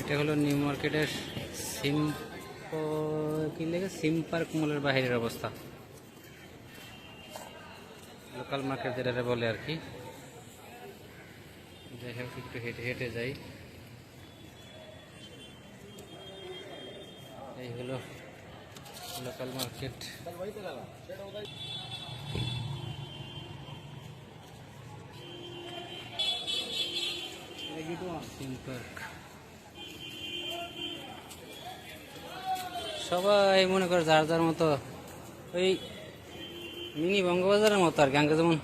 এটা হলো নিউ মার্কেটের সিম কি লেগে? সিম পার্ক মলের বাহিরের অবস্থা। লোকাল মার্কেট যেটা বলে আর কি। যাই হোক, একটু হেঁটে হেঁটে যাই। এই হলো লোকাল মার্কেট। সিম পার্ক। সবাই মনে করে যার যার মতো ওই মিনি বঙ্গবাজারের মতো আর গাঙ্গে যেমন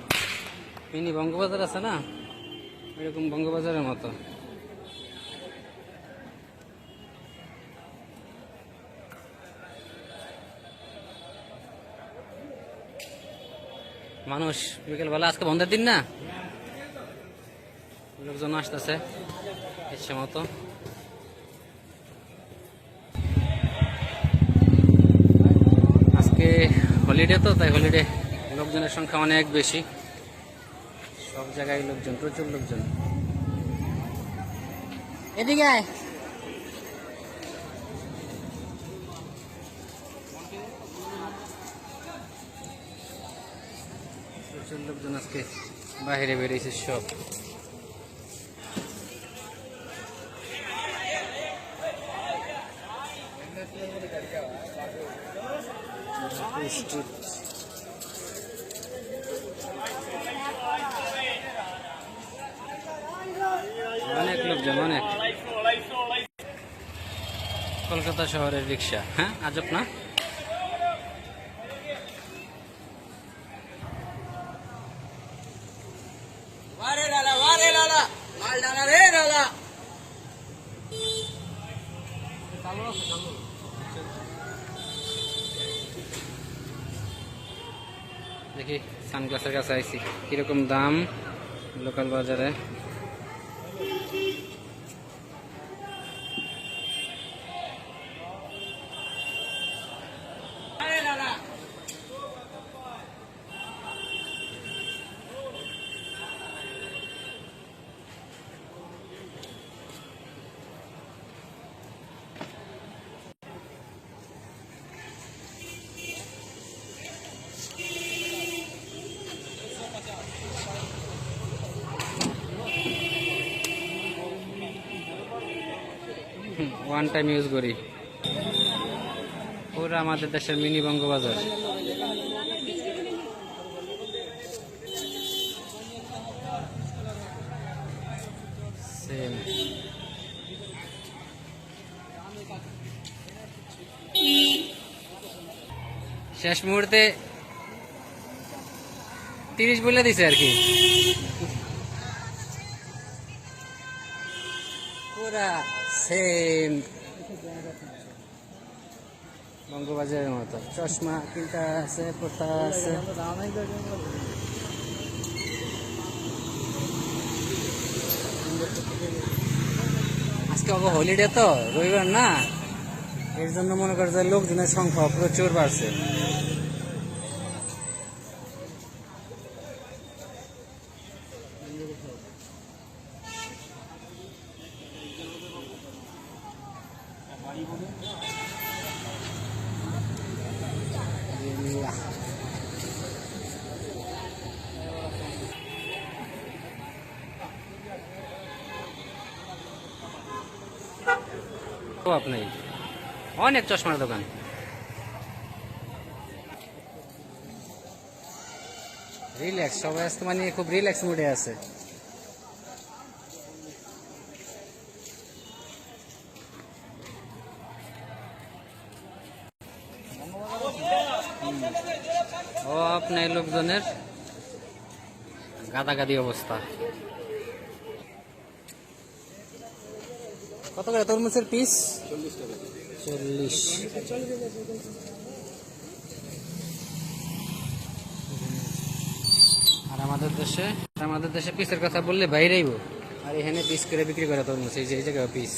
মিনি বঙ্গবাজার আছে না এরকম বঙ্গবাজারের মতো। মানুষ, বিকেলবেলা আজকে বন্ধের দিন না? লোকজন আসতেছে ইচ্ছে মতো। আজকে হলিডে তো তাই হলিডে লোকজনের সংখ্যা অনেক বেশি। সব জায়গায় লোকজন প্রচুর লোকজন। এদিকে প্রচুর লোকজন আজকে বাইরে বেরিয়েছে সব। স্ট্রিট। অনেক লোকজন অনেক। কলকাতা শহরের রিক্সা হ্যাঁ? আজব না वारे দেখি সানগ্লাসের কাছে আইছি। কীরকম দাম? লোকাল বাজারে। ওয়ান টাইম ইউজ করি। পুরো আমাদের দেশের মিনি বঙ্গবাজার। শেষ মুহূর্তে তিরিশ বলে দিছে আর কি। পুরা সেম বঙ্গবাজারের মতো। চশমা কিনতে আছে পোতা আছে। আজকে অব হলিডে তো, রবিবার না? এর জন্য মনে করছে লোকজনের সংখ্যা প্রচুর বাড়ছে। অভাব নেই অনেক চশমার দোকান। রিল্যাক্স সবাই আজকে মানে খুব রিল্যাক্স মুডে আছে। ও আপনার লোকজনের গাদাগাদি অবস্থা। কত করে তরমুজের পিস চল্লিশ। আর আমাদের দেশে আমাদের দেশে পিসের কথা বললে বাইরেই আর এখানে পিস করে বিক্রি করে তরমুজ এই যে এই জায়গায় পিস